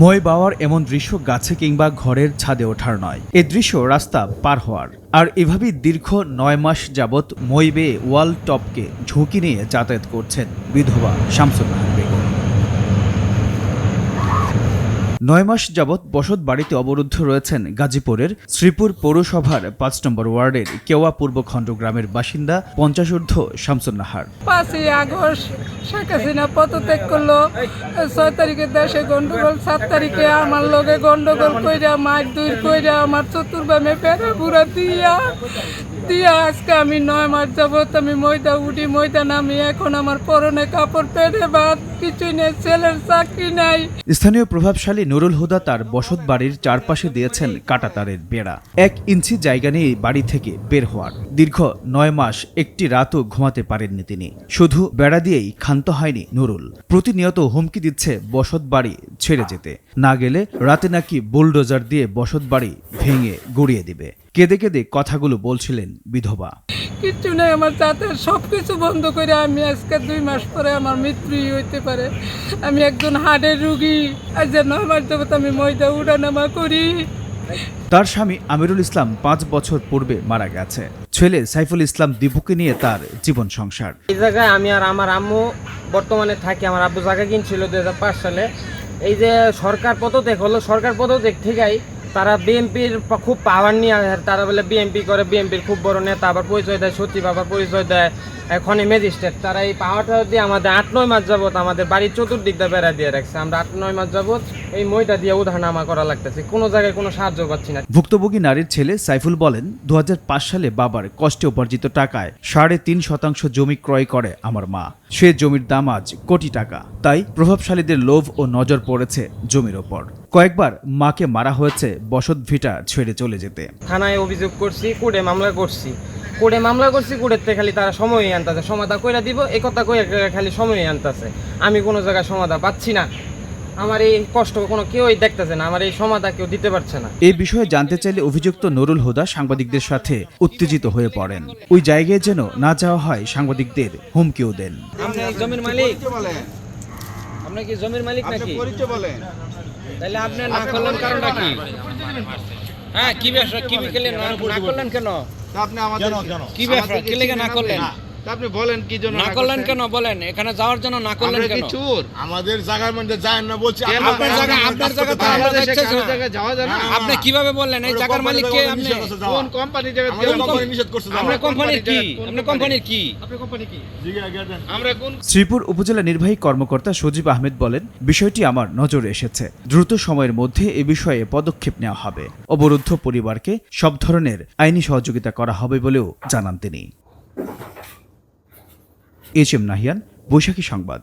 মই বাওয়ার এমন দৃশ্য গাছে কিংবা ঘরের ছাদে ওঠার নয়। এ দৃশ্য রাস্তা পার হওয়ার। আর এভাবেই দীর্ঘ নয় মাস যাবৎ মই বেয়ে ওয়াল টপকে ঝুঁকি নিয়ে যাতায়াত করছেন বিধবা শামসুন্নাহার বেগম। নয় মাস যাবৎ বসত বাড়িতে অবরুদ্ধ রয়েছেন গাজীপুরের শ্রীপুর পৌরসভার পাঁচ নম্বর ওয়ার্ডের কেওয়া পূর্বখণ্ড গ্রামের বাসিন্দা পঞ্চাশোর্ধ্ব শামসুন্নাহার। পাঁচই আগস্ট শেখ হাসিনা পদত্যাগ করল। ছয় তারিখে দেশে গন্ডগোল সাত তারিখে আমার লগে গন্ডগোল কইরা মাছ দুই কইরা আমার চতুর্বামে পেরে পুরা দিয়া দিয়া আজকে আমি নয় মাস যাবত আমি ময়দা উঠি ময়দা নামি এখন আমার পরনে কাপড় পেরে ভাত কিছুই নেই ছেলের চাকরি নাই। স্থানীয় প্রভাবশালী নুরুল হুদা তার বসত বাড়ির চারপাশে দিয়েছেন কাটাতারের বেড়া। এক ইঞ্চি জায়গা নিয়ে বাড়ি থেকে বের হওয়ার। দীর্ঘ নয় মাস একটি রাতও ঘুমাতে পারেননি তিনি। শুধু বেড়া দিয়েই ক্ষান্ত হয়নি নুরুল। প্রতিনিয়ত হুমকি দিচ্ছে বসত বাড়ি ছেড়ে যেতে। না গেলে রাতে নাকি বুলডোজার দিয়ে বসত বাড়ি ভেঙে গড়িয়ে দিবে। কেঁদে কেঁদে কথাগুলো বলছিলেন বিধবা। কিচ্ছু নেই আমার যাতায়াত সব কিছু বন্ধ করে আমি আজকে দুই মাস পরে আমার মৃত্যুই হইতে পারে। আমি একজন হার্টের রুগী আজ যে নয় মাস যাবত আমি ময়দা উড়ানামা করি। তার স্বামী আমিরুল ইসলাম পাঁচ বছর পূর্বে মারা গেছে। ছেলে সাইফুল ইসলাম দীপুকে নিয়ে তার জীবন সংসার। এই জায়গায় আমি আর আমার আম্মু বর্তমানে থাকি আমার আব্বু জায়গা কিনছিল দুই হাজার পাঁচ সালে। এই যে সরকার পদত্যাগ হলো সরকার পদত্যাগ থেকেই তারা বিএনপির খুব পাওয়ার নিয়ে তারা বলে বিএনপি করে, বিএনপির খুব বড় নেতা, আবার পরিচয় দেয়, সচিব, আবার পরিচয় দেয় এখন ম্যাজিস্ট্রেট তারা এই পাওয়ারটা দিয়ে আমাদের আট, নয় মাস যাবত আমাদের বাড়ির চতুর্দিকটা বেড়া দিয়ে রাখছে। আমরা আট, নয় মাস যাবত এই মইটা দিয়ে করা লাগতেছে। কোনো জায়গায় কোনো সাহায্য পাচ্ছি না। ভুক্তভোগী নারীর ছেলে সাইফুল বলেন দু সালে বাবার কষ্টে উপার্জিত টাকায় সাড়ে তিন শতাংশ জমি ক্রয় করে আমার মা। সে জমির দাম আজ কোটি টাকা। তাই প্রভাবশালীদের লোভ ও নজর পড়েছে জমির ওপর। কয়েকবার মাকে মারা হয়েছে বসত ভিটা ছেড়ে চলে যেতে। থানায় অভিযোগ করছি কোর্টে মামলা করছি। কোর্টে মামলা করছি কোর্টের খালি তারা সময়ই আনতেছে। সমাধা কইরা দিব এই কথা কইয়া খালি সময়ই আনতেছে। আমি কোনো জায়গায় সমাধা পাচ্ছি না। আমার এই কষ্ট কোনো কেউই দেখতেছে না আমার এই সমাধা কেউ দিতে পারছে না। এই বিষয়ে জানতে চাইলে অভিযুক্ত নুরুল হুদা সাংবাদিকদের সাথে উত্তেজিত হয়ে পড়েন। ওই জায়গায় যেন না যাওয়া হয় সাংবাদিকদের হুমকিও দেন। আপনি জমির মালিক? আপনি কি জমির মালিক নাকি? তাহলে আপনি না করলেন কারণটা কি? হ্যাঁ কি ব্যবসা কি বিকেলে না করলেন কেন? আপনি আমাদের কি? আমাদেরকে কি লেগে না করলেন? আপনি? বলেন কি জন্য না করলেন কেন? বলেন এখানে যাওয়ার জন্য না করলেন কেন? চোর? আমাদের জায়গার মধ্যে যায় না বলছি আপনার জায়গা আপনার জায়গা তো আমরা দেখতেছি যাওয়া যায় না। আপনি কীভাবে বললেন? এই জায়গার মালিক কে আপনি? কোন কোম্পানি জায়গা গেলাম? কোম্পানি নিষেধ করছে আপনি কোম্পানির কি? আপনি কোম্পানি? কি? আপনি কোম্পানি কি? আমরা কোন শ্রীপুর উপজেলা নির্বাহী কর্মকর্তা সজীব আহমেদ বলেন বিষয়টি আমার নজরে এসেছে। দ্রুত সময়ের মধ্যে এ বিষয়ে পদক্ষেপ নেওয়া হবে। অবরুদ্ধ পরিবারকে সব ধরনের আইনি সহযোগিতা করা হবে বলেও জানান তিনি। এইচ এম নাহিয়ান বৈশাখী সংবাদ।